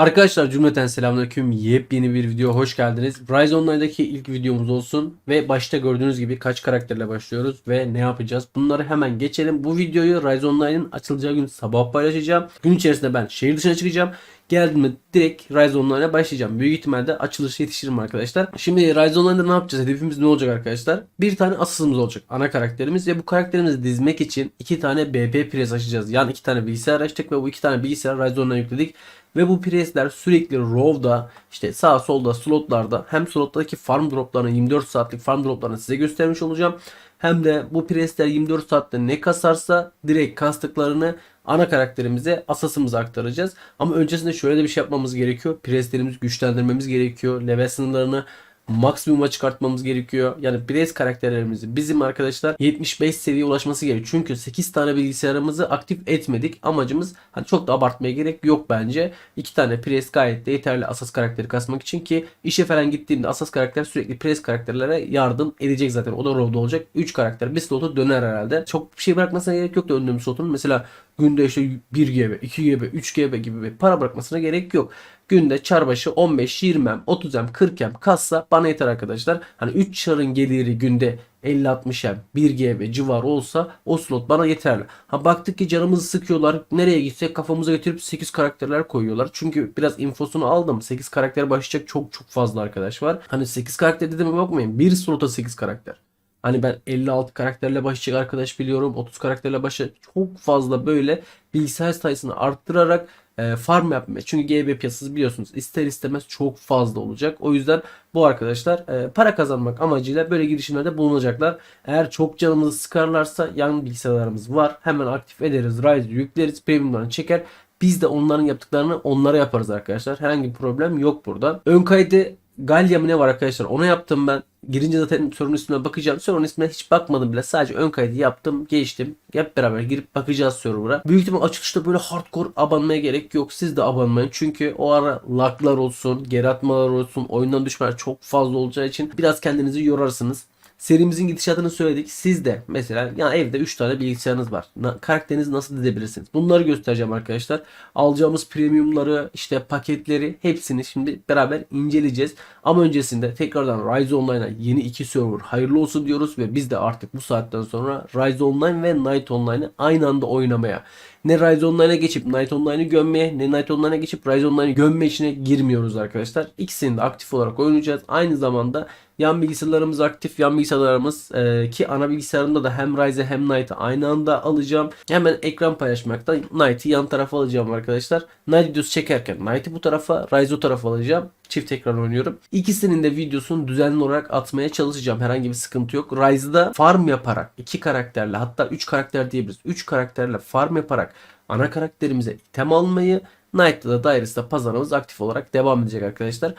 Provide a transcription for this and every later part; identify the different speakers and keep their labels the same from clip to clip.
Speaker 1: Arkadaşlar cümleten selamünaleyküm. Yepyeni bir video hoş geldiniz. Rise Online'daki ilk videomuz olsun ve başta gördüğünüz gibi kaç karakterle başlıyoruz ve ne yapacağız? Bunları hemen geçelim. Bu videoyu Rise Online'ın açılacağı gün sabah paylaşacağım. Gün içerisinde ben şehir dışına çıkacağım. Geldiğimde direkt Rise Online'a başlayacağım. Büyük ihtimalle açılışa yetişirim arkadaşlar. Şimdi Rise Online'da ne yapacağız? Hedefimiz ne olacak arkadaşlar? Bir tane asılımız olacak. Ana karakterimiz ve bu karakterimizi dizmek için iki tane BP pres açacağız. Yani iki tane bilgisayar açtık ve bu iki tane bilgisayar Rise Online'a yükledik. Ve bu presler sürekli row'da işte sağ solda slotlarda hem slottaki farm droplarını 24 saatlik farm droplarını size göstermiş olacağım. Hem de bu presler 24 saatte ne kasarsa direkt kastıklarını ana karakterimize asasımıza aktaracağız. Ama öncesinde şöyle de bir şey yapmamız gerekiyor. Preslerimizi güçlendirmemiz gerekiyor. Level sınırlarını maksimuma çıkartmamız gerekiyor. Yani Blaze karakterlerimizi bizim arkadaşlar 75 seviye ulaşması gerekiyor. Çünkü 8 tane bilgisayarımızı aktif etmedik. Amacımız hani çok da abartmaya gerek yok bence. 2 tane Pres gayet de yeterli asas karakteri kasmak için ki işe falan gittiğimde asas karakter sürekli Pres karakterlere yardım edecek zaten. O da rolde olacak. 3 karakter bir slotu döner herhalde. Çok bir şey bırakmasına gerek yok döndüğüm slotun. Mesela günde işte 1 GB, 2 GB, 3 GB gibi para bırakmasına gerek yok. Günde çarbaşı 15, 20M, 30M, 40M kassa bana yeter arkadaşlar. Hani 3 çarın geliri günde 50-60M, 1 GB civarı olsa o slot bana yeterli. Ha baktık ki canımızı sıkıyorlar. Nereye gitsek kafamıza getirip 8 karakterler koyuyorlar. Çünkü biraz infosunu aldım. 8 karakter başlayacak çok çok fazla arkadaş var. Hani 8 karakter dediğime bakmayın. Bir slota 8 karakter. Hani ben 56 karakterle başlayacak arkadaş biliyorum. 30 karakterle başlayacak. Çok fazla böyle bilgisayar sayısını arttırarak e, farm yapmaya. Çünkü GB piyasası biliyorsunuz ister istemez çok fazla olacak. O yüzden bu arkadaşlar e, para kazanmak amacıyla böyle girişimlerde bulunacaklar. Eğer çok canımızı sıkarlarsa yan bilgisayarlarımız var. Hemen aktif ederiz. Rise yükleriz. Premium'larını çeker. Biz de onların yaptıklarını onlara yaparız arkadaşlar. Herhangi bir problem yok burada. Ön kaydı Galya mı ne var arkadaşlar? Ona yaptım ben. Girince zaten sorunun ismine bakacağım. Sorunun ismine hiç bakmadım bile. Sadece ön kaydı yaptım. Geçtim. Hep beraber girip bakacağız server'a. Büyük ihtimal açılışta böyle hardcore abanmaya gerek yok. Siz de abanmayın. Çünkü o ara laglar olsun, geri atmalar olsun, oyundan düşmeler çok fazla olacağı için biraz kendinizi yorarsınız. Serimizin gidişatını söyledik. Siz de mesela yani evde 3 tane bilgisayarınız var. Na, karakterinizi nasıl dizebilirsiniz? Bunları göstereceğim arkadaşlar. Alacağımız premiumları, işte paketleri hepsini şimdi beraber inceleyeceğiz. Ama öncesinde tekrardan Rise Online'a yeni iki server hayırlı olsun diyoruz ve biz de artık bu saatten sonra Rise Online ve Night Online'ı aynı anda oynamaya ne Rise Online'a geçip Night Online'ı gömmeye ne Night Online'a geçip Rise Online'ı gömme işine girmiyoruz arkadaşlar. İkisini de aktif olarak oynayacağız. Aynı zamanda yan bilgisayarlarımız aktif. Yan bilgisayarlarımız e, ki ana bilgisayarımda da hem Rise'ı hem Knight'ı aynı anda alacağım. Hemen ekran paylaşmakta Knight'ı yan tarafa alacağım arkadaşlar. Night videosu çekerken Knight'ı bu tarafa, Rise'ı o tarafa alacağım. Çift ekran oynuyorum. İkisinin de videosunu düzenli olarak atmaya çalışacağım. Herhangi bir sıkıntı yok. Rise'da farm yaparak iki karakterle hatta 3 karakter diyebiliriz. 3 karakterle farm yaparak ana karakterimize item almayı Knight'ta da Daires'ta pazarımız aktif olarak devam edecek arkadaşlar.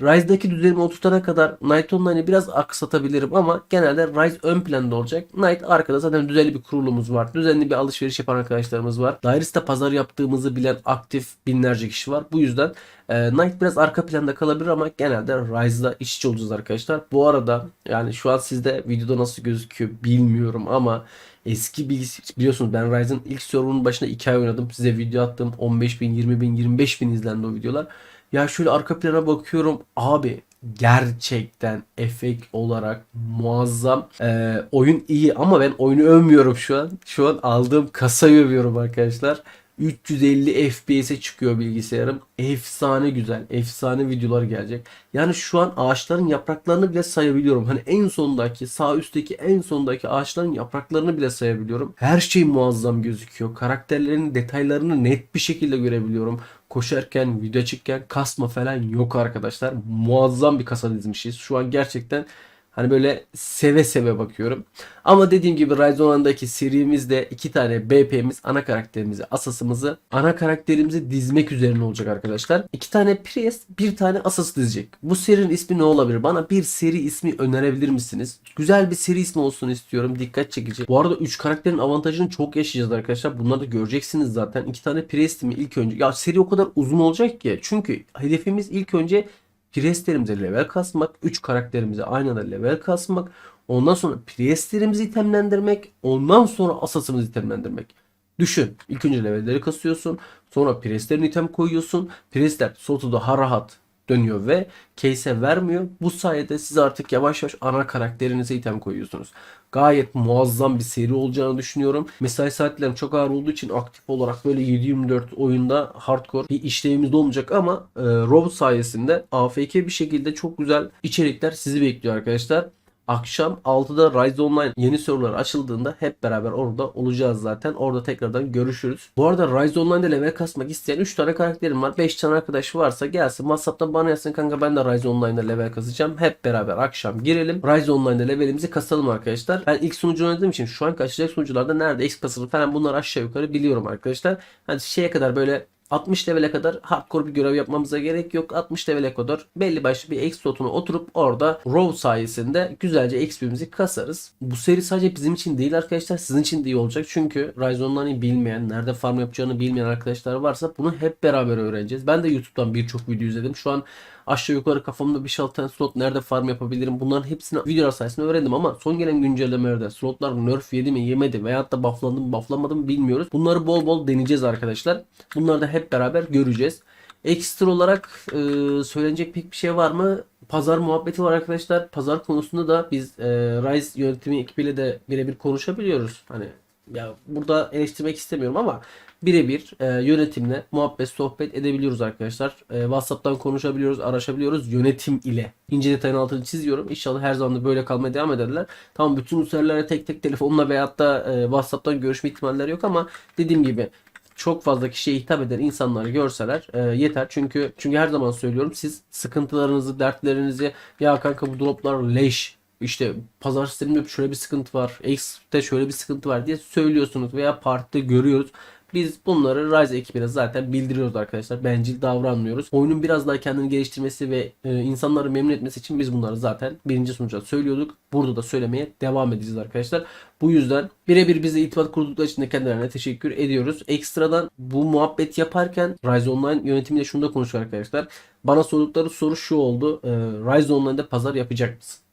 Speaker 1: Rise'daki düzenimi oturtana kadar Knight Online'ı biraz aksatabilirim ama genelde Rise ön planda olacak. Knight arkada zaten düzenli bir kurulumuz var. Düzenli bir alışveriş yapan arkadaşlarımız var. Daires'te pazar yaptığımızı bilen aktif binlerce kişi var. Bu yüzden e, Knight biraz arka planda kalabilir ama genelde Rise'da içe olacağız arkadaşlar. Bu arada yani şu an sizde videoda nasıl gözüküyor bilmiyorum ama eski bilgisi biliyorsunuz ben Rise'ın ilk server'ın başına 2 ay oynadım. Size video attım. 15 bin, 20 bin, 25 bin izlendi o videolar. Ya şöyle arka plana bakıyorum. Abi gerçekten efekt olarak muazzam. Ee, oyun iyi ama ben oyunu övmüyorum şu an. Şu an aldığım kasayı övüyorum arkadaşlar. 350 FPS'e çıkıyor bilgisayarım. Efsane güzel. Efsane videolar gelecek. Yani şu an ağaçların yapraklarını bile sayabiliyorum. Hani en sondaki sağ üstteki en sondaki ağaçların yapraklarını bile sayabiliyorum. Her şey muazzam gözüküyor. Karakterlerin detaylarını net bir şekilde görebiliyorum. Koşarken, video çıkken kasma falan yok arkadaşlar. Muazzam bir kasa dizmişiz. Şu an gerçekten Hani böyle seve seve bakıyorum. Ama dediğim gibi Rise Online'daki serimizde iki tane BP'miz, ana karakterimizi, asasımızı, ana karakterimizi dizmek üzerine olacak arkadaşlar. İki tane Priest, bir tane asas dizecek. Bu serinin ismi ne olabilir? Bana bir seri ismi önerebilir misiniz? Güzel bir seri ismi olsun istiyorum. Dikkat çekici. Bu arada 3 karakterin avantajını çok yaşayacağız arkadaşlar. Bunları da göreceksiniz zaten. İki tane Priest'imi ilk önce. Ya seri o kadar uzun olacak ki. Çünkü hedefimiz ilk önce Priestlerimize level kasmak. 3 karakterimize aynı anda level kasmak. Ondan sonra Priestlerimizi itemlendirmek. Ondan sonra asasımızı itemlendirmek. Düşün. İlk önce levelleri kasıyorsun. Sonra preslerin item koyuyorsun. Presler slotu daha rahat dönüyor ve case'e vermiyor. Bu sayede siz artık yavaş yavaş ana karakterinize item koyuyorsunuz. Gayet muazzam bir seri olacağını düşünüyorum. Mesai saatlerim çok ağır olduğu için aktif olarak böyle 7-24 oyunda hardcore bir işlevimiz olmayacak ama e, Robot sayesinde AFK bir şekilde çok güzel içerikler sizi bekliyor arkadaşlar. Akşam 6'da Rise Online yeni serverlar açıldığında hep beraber orada olacağız zaten. Orada tekrardan görüşürüz. Bu arada Rise Online'da level kasmak isteyen 3 tane karakterim var. 5 tane arkadaş varsa gelsin WhatsApp'tan bana yazsın kanka ben de Rise Online'da level kasacağım. Hep beraber akşam girelim. Rise Online'da levelimizi kasalım arkadaşlar. Ben ilk sunucu oynadığım için şu an açacak sunucularda nerede X kasılır falan bunları aşağı yukarı biliyorum arkadaşlar. Hani şeye kadar böyle 60 level'e kadar hardcore bir görev yapmamıza gerek yok. 60 level'e kadar belli başlı bir X slotuna oturup orada row sayesinde güzelce XP'mizi kasarız. Bu seri sadece bizim için değil arkadaşlar sizin için de iyi olacak. Çünkü Rise Online'ı bilmeyen, nerede farm yapacağını bilmeyen arkadaşlar varsa bunu hep beraber öğreneceğiz. Ben de YouTube'dan birçok video izledim. Şu an aşağı yukarı kafamda bir 5 tane slot nerede farm yapabilirim bunların hepsini videolar sayesinde öğrendim ama son gelen güncellemelerde slotlar nerf yedi mi yemedi veyahut da bufflandı mı bufflamadı mı bilmiyoruz. Bunları bol bol deneyeceğiz arkadaşlar. Bunları da hep beraber göreceğiz. Ekstra olarak e, söylenecek pek bir şey var mı? Pazar muhabbeti var arkadaşlar. Pazar konusunda da biz e, Rise yönetimi ekibiyle de birebir konuşabiliyoruz. Hani ya burada eleştirmek istemiyorum ama birebir e, yönetimle muhabbet sohbet edebiliyoruz arkadaşlar. E, WhatsApp'tan konuşabiliyoruz, araşabiliyoruz yönetim ile. İnce detayın altını çiziyorum. İnşallah her zaman da böyle kalmaya devam ederler. Tamam bütün userlerle tek tek telefonla veyahut da e, WhatsApp'tan görüşme ihtimalleri yok ama dediğim gibi çok fazla kişiye hitap eden insanları görseler e, yeter. Çünkü çünkü her zaman söylüyorum siz sıkıntılarınızı, dertlerinizi ya kanka bu droplar leş işte pazar sisteminde şöyle bir sıkıntı var. X'te şöyle bir sıkıntı var diye söylüyorsunuz veya partide görüyoruz. Biz bunları Rise ekibine zaten bildiriyoruz arkadaşlar. Bencil davranmıyoruz. Oyunun biraz daha kendini geliştirmesi ve e, insanları memnun etmesi için biz bunları zaten birinci sunucuda söylüyorduk. Burada da söylemeye devam edeceğiz arkadaşlar. Bu yüzden birebir bize itibat kurdukları için de kendilerine teşekkür ediyoruz. Ekstradan bu muhabbet yaparken Rise Online yönetimiyle şunu da konuştuk arkadaşlar. Bana sordukları soru şu oldu. E, Rise Online'da pazar yapacak mısın?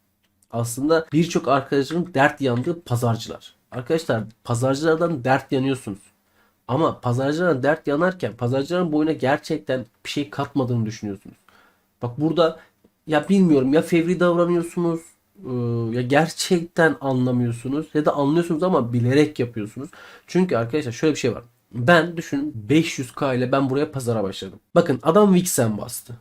Speaker 1: Aslında birçok arkadaşımın dert yandığı pazarcılar. Arkadaşlar pazarcılardan dert yanıyorsunuz. Ama pazarcıların dert yanarken pazarcıların boyuna gerçekten bir şey katmadığını düşünüyorsunuz. Bak burada ya bilmiyorum ya fevri davranıyorsunuz ıı, ya gerçekten anlamıyorsunuz ya da anlıyorsunuz ama bilerek yapıyorsunuz. Çünkü arkadaşlar şöyle bir şey var. Ben düşün 500k ile ben buraya pazara başladım. Bakın adam Vixen bastı.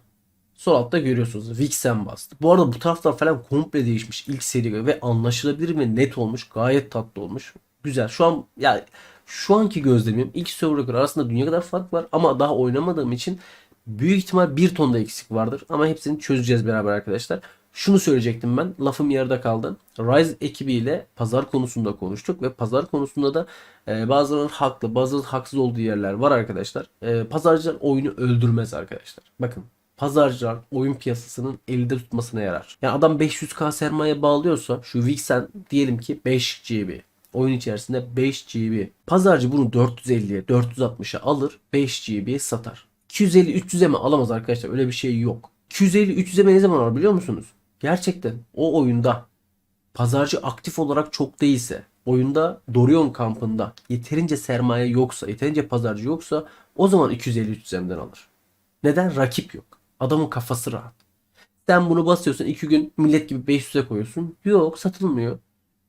Speaker 1: Sol altta görüyorsunuz Vixen bastı. Bu arada bu taraflar falan komple değişmiş ilk seri göre ve anlaşılabilir ve net olmuş. Gayet tatlı olmuş. Güzel. Şu an ya şu anki gözlemim ilk server'a göre arasında dünya kadar fark var ama daha oynamadığım için büyük ihtimal bir tonda eksik vardır ama hepsini çözeceğiz beraber arkadaşlar. Şunu söyleyecektim ben. Lafım yarıda kaldı. Rise ekibiyle pazar konusunda konuştuk ve pazar konusunda da e, bazılarının haklı, bazılarının haksız olduğu yerler var arkadaşlar. E, pazarcılar oyunu öldürmez arkadaşlar. Bakın pazarcılar oyun piyasasının elde tutmasına yarar. Yani adam 500k sermaye bağlıyorsa şu Vixen diyelim ki 5 GB oyun içerisinde 5 GB. Pazarcı bunu 450'ye 460'a alır 5 GB satar. 250-300'e mi alamaz arkadaşlar öyle bir şey yok. 250-300'e ne zaman alır biliyor musunuz? Gerçekten o oyunda pazarcı aktif olarak çok değilse oyunda Dorion kampında yeterince sermaye yoksa yeterince pazarcı yoksa o zaman 250-300'den alır. Neden? Rakip yok. Adamın kafası rahat. Sen bunu basıyorsun 2 gün millet gibi 500'e koyuyorsun. Yok satılmıyor.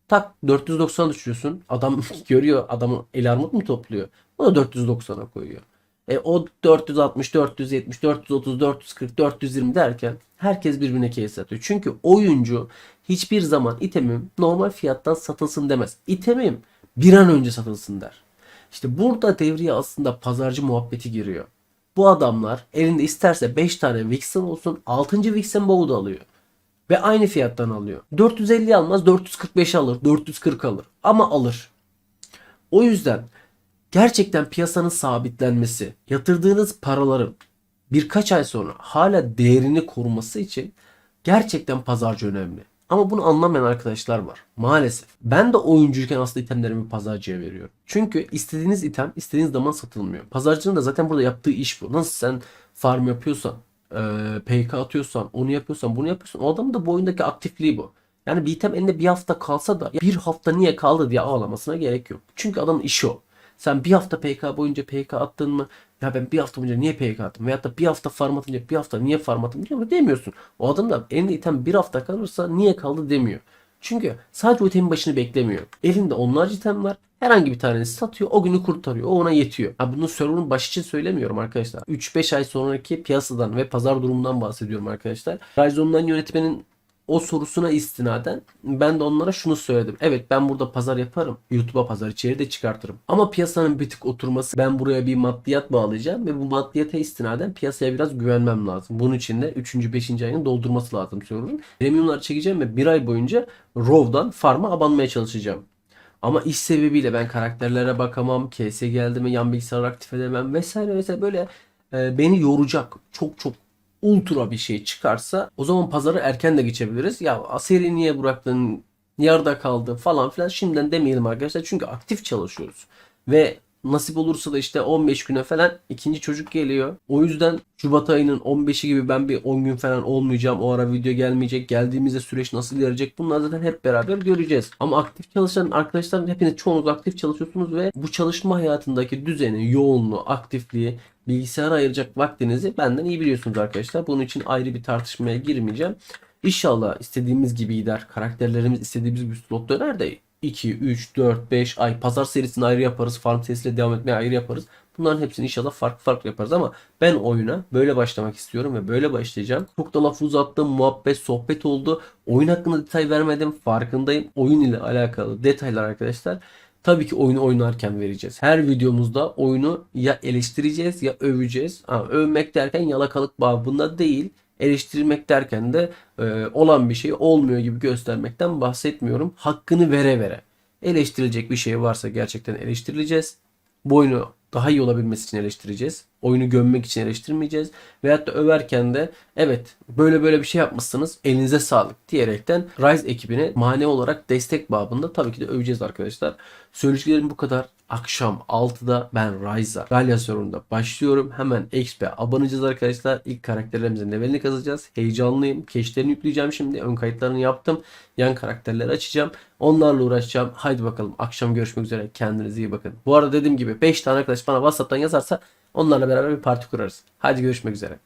Speaker 1: Tak 490 düşürüyorsun. Adam görüyor adamı el armut mu topluyor? O da 490'a koyuyor. E o 460, 470, 430, 440, 420 derken herkes birbirine case atıyor. Çünkü oyuncu hiçbir zaman itemim normal fiyattan satılsın demez. İtemim bir an önce satılsın der. İşte burada devreye aslında pazarcı muhabbeti giriyor. Bu adamlar elinde isterse 5 tane Vixen olsun 6. Vixen Bow'u alıyor. Ve aynı fiyattan alıyor. 450 almaz 445 alır 440 alır ama alır. O yüzden gerçekten piyasanın sabitlenmesi, yatırdığınız paraların birkaç ay sonra hala değerini koruması için gerçekten pazarcı önemli. Ama bunu anlamayan arkadaşlar var. Maalesef. Ben de oyuncuyken aslında itemlerimi pazarcıya veriyorum. Çünkü istediğiniz item istediğiniz zaman satılmıyor. Pazarcının da zaten burada yaptığı iş bu. Nasıl sen farm yapıyorsan, e, PK atıyorsan, onu yapıyorsan, bunu yapıyorsan o adamın da bu oyundaki aktifliği bu. Yani bir item elinde bir hafta kalsa da bir hafta niye kaldı diye ağlamasına gerek yok. Çünkü adamın işi o. Sen bir hafta PK boyunca PK attın mı? Ya ben bir hafta boyunca niye PK attım? Veyahut da bir hafta farm atınca bir hafta niye farm attım diyor? Demiyorsun. O adam da elinde item bir hafta kalırsa niye kaldı demiyor. Çünkü sadece o itemin başını beklemiyor. Elinde onlarca item var. Herhangi bir tanesi satıyor. O günü kurtarıyor. O ona yetiyor. Ha bunu server'ın başı için söylemiyorum arkadaşlar. 3-5 ay sonraki piyasadan ve pazar durumundan bahsediyorum arkadaşlar. Online yönetmenin o sorusuna istinaden ben de onlara şunu söyledim. Evet ben burada pazar yaparım. YouTube'a pazar içeri de çıkartırım. Ama piyasanın bir tık oturması ben buraya bir maddiyat bağlayacağım ve bu maddiyata istinaden piyasaya biraz güvenmem lazım. Bunun için de 3. 5. ayını doldurması lazım server'ın. Premiumlar çekeceğim ve bir ay boyunca RAW'dan farm'a abanmaya çalışacağım. Ama iş sebebiyle ben karakterlere bakamam. KS geldi mi yan bilgisayarı aktif edemem vesaire vesaire böyle e, beni yoracak çok çok ultra bir şey çıkarsa o zaman pazarı erken de geçebiliriz. Ya seri niye bıraktın? Yarıda kaldı falan filan şimdiden demeyelim arkadaşlar. Çünkü aktif çalışıyoruz. Ve nasip olursa da işte 15 güne falan ikinci çocuk geliyor. O yüzden Şubat ayının 15'i gibi ben bir 10 gün falan olmayacağım. O ara video gelmeyecek. Geldiğimizde süreç nasıl ilerleyecek? Bunları zaten hep beraber göreceğiz. Ama aktif çalışan arkadaşlar hepiniz çoğunuz aktif çalışıyorsunuz ve bu çalışma hayatındaki düzeni, yoğunluğu, aktifliği, bilgisayara ayıracak vaktinizi benden iyi biliyorsunuz arkadaşlar. Bunun için ayrı bir tartışmaya girmeyeceğim. İnşallah istediğimiz gibi gider. Karakterlerimiz istediğimiz bir slot döner de 2, 3, 4, 5 ay pazar serisini ayrı yaparız. Farm serisiyle devam etmeye ayrı yaparız. Bunların hepsini inşallah farklı farklı yaparız ama ben oyuna böyle başlamak istiyorum ve böyle başlayacağım. Çok da laf uzattım, muhabbet, sohbet oldu. Oyun hakkında detay vermedim, farkındayım. Oyun ile alakalı detaylar arkadaşlar. Tabii ki oyunu oynarken vereceğiz. Her videomuzda oyunu ya eleştireceğiz ya öveceğiz. Ha, övmek derken yalakalık babında değil. Eleştirmek derken de e, olan bir şey olmuyor gibi göstermekten bahsetmiyorum. Hakkını vere vere. Eleştirilecek bir şey varsa gerçekten eleştirileceğiz. Bu oyunu daha iyi olabilmesi için eleştireceğiz. Oyunu gömmek için eleştirmeyeceğiz. Veyahut da överken de evet böyle böyle bir şey yapmışsınız elinize sağlık diyerekten Rise ekibine mane olarak destek babında tabii ki de öveceğiz arkadaşlar. Söyleyeceklerim bu kadar. Akşam 6'da ben Rise'a Galya sorununda başlıyorum. Hemen XP abanacağız arkadaşlar. İlk karakterlerimizin levelini kazacağız. Heyecanlıyım. Keşlerini yükleyeceğim şimdi. Ön kayıtlarını yaptım. Yan karakterleri açacağım. Onlarla uğraşacağım. Haydi bakalım akşam görüşmek üzere. Kendinize iyi bakın. Bu arada dediğim gibi 5 tane arkadaş bana WhatsApp'tan yazarsa onlarla beraber bir parti kurarız. Hadi görüşmek üzere.